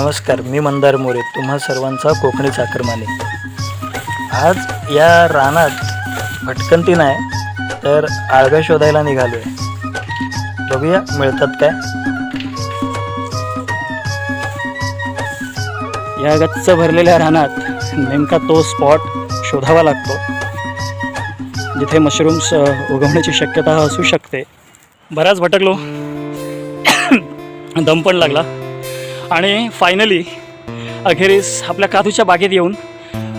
नमस्कार मी मंदार मोरे तुम्हा सर्वांचा कोकणी चाकरमाने आज या रानात भटकंती नाही तर आळव्या शोधायला निघालो आहे बघूया मिळतात काय? या गच्च भरलेल्या रानात नेमका तो स्पॉट शोधावा लागतो जिथे मशरूम्स उगवण्याची शक्यता असू शकते. बराच भटकलो. दम पण लागला. आणि फायनली अखेरीस आपल्या काजूच्या बागेत येऊन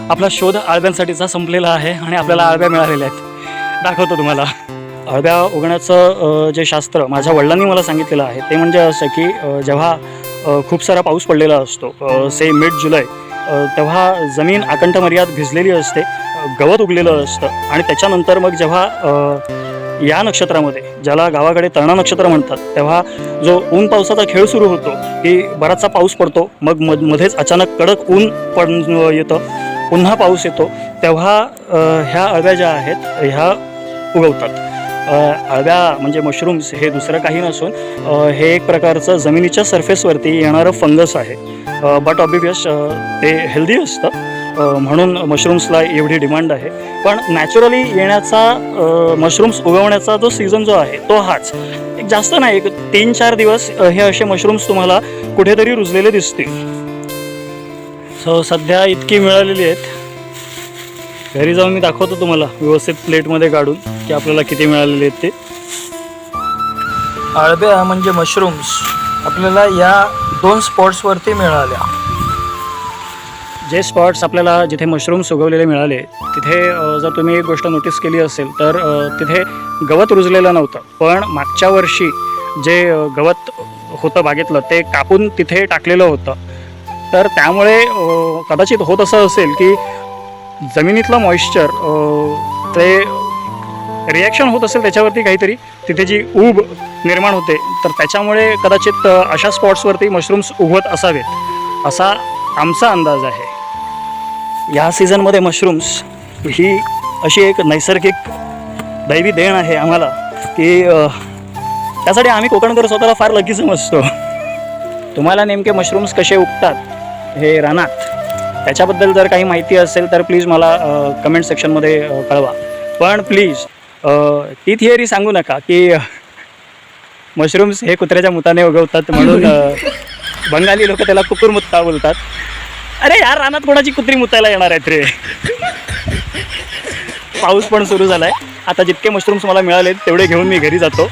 आपला शोध आळव्यांसाठीचा संपलेला आहे आणि आपल्याला आळव्या मिळालेल्या आहेत. दाखवतो तुम्हाला. आळव्या उगण्याचं जे शास्त्र माझ्या वडिलांनी मला सांगितलेलं आहे ते म्हणजे असं की जेव्हा खूप सारा पाऊस पडलेला असतो से मिड जुलै तेव्हा जमीन आकंठ मर्याद भिजलेली असते गवत उगलेलं असतं आणि त्याच्यानंतर मग जेव्हा या नक्षत्रामध्ये ज्याला गावाकडे तरणा नक्षत्र म्हणतात तेव्हा जो ऊन पावसाचा खेळ सुरू होतो की बराचसा पाऊस पडतो मग मध मध्येच अचानक कडक ऊन पड येतं पुन्हा पाऊस येतो तेव्हा ह्या अळव्या ज्या आहेत ह्या उगवतात. अळव्या म्हणजे मशरूम्स हे दुसरं काही नसून हे एक प्रकारचं जमिनीच्या सरफेसवरती येणारं फंगस आहे. बट ऑबिवियस ते हेल्दी असतं. म्हणून मशरूम्सला एवढी डिमांड आहे. पण नॅचरली येण्याचा मशरूम्स उगवण्याचा जो सीझन जो आहे तो हाच. एक जास्त नाही एक तीन चार दिवस हे असे मशरूम्स तुम्हाला कुठेतरी रुजलेले दिसतील. सो सध्या इतकी मिळालेली आहेत. घरी जाऊन मी दाखवतो तुम्हाला व्यवस्थित प्लेटमध्ये काढून की आपल्याला किती मिळालेले आहेत ते. आळव्या म्हणजे मशरूम्स आपल्याला या दोन स्पॉट्सवरती मिळाल्या. जे स्पॉट्स आपल्याला जिथे मशरूम्स उगवलेले मिळाले तिथे जर तुम्ही एक गोष्ट नोटीस केली असेल तर तिथे गवत रुजलेलं नव्हतं. पण मागच्या वर्षी जे गवत होतं बागेतलं ते कापून तिथे टाकलेलं होतं. तर त्यामुळे कदाचित होत असं असेल की जमिनीतलं मॉइश्चर ते रिॲक्शन होत असेल त्याच्यावरती काहीतरी तिथे जी ऊब निर्माण होते तर त्याच्यामुळे कदाचित अशा स्पॉट्सवरती मशरूम्स उगवत असावेत असा आमचा अंदाज आहे. या सीझनमध्ये मशरूम्स ही अशी एक नैसर्गिक दैवी देण आहे आम्हाला की त्यासाठी आम्ही कोकणकर स्वतःला फार लकी समजतो. तुम्हाला नेमके मशरूम्स कसे उगतात हे रानात? त्याच्याबद्दल जर काही माहिती असेल तर प्लीज मला कमेंट सेक्शनमध्ये कळवा. पण प्लीज ती थिअरी सांगू नका की मशरूम्स हे कुत्र्याच्या मुताने उगवतात म्हणून बंगाली लोक त्याला कुकुर मुत्ता बोलतात. अरे यार रानात कोणाची कुत्री मुतायला येणार आहेत रे? पाऊस पण सुरू झाला आहे आता जितके मशरूम्स मला मिळाले तेवढे घेऊन मी घरी जातो.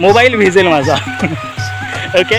मोबाईल भिजेल माझा. ओके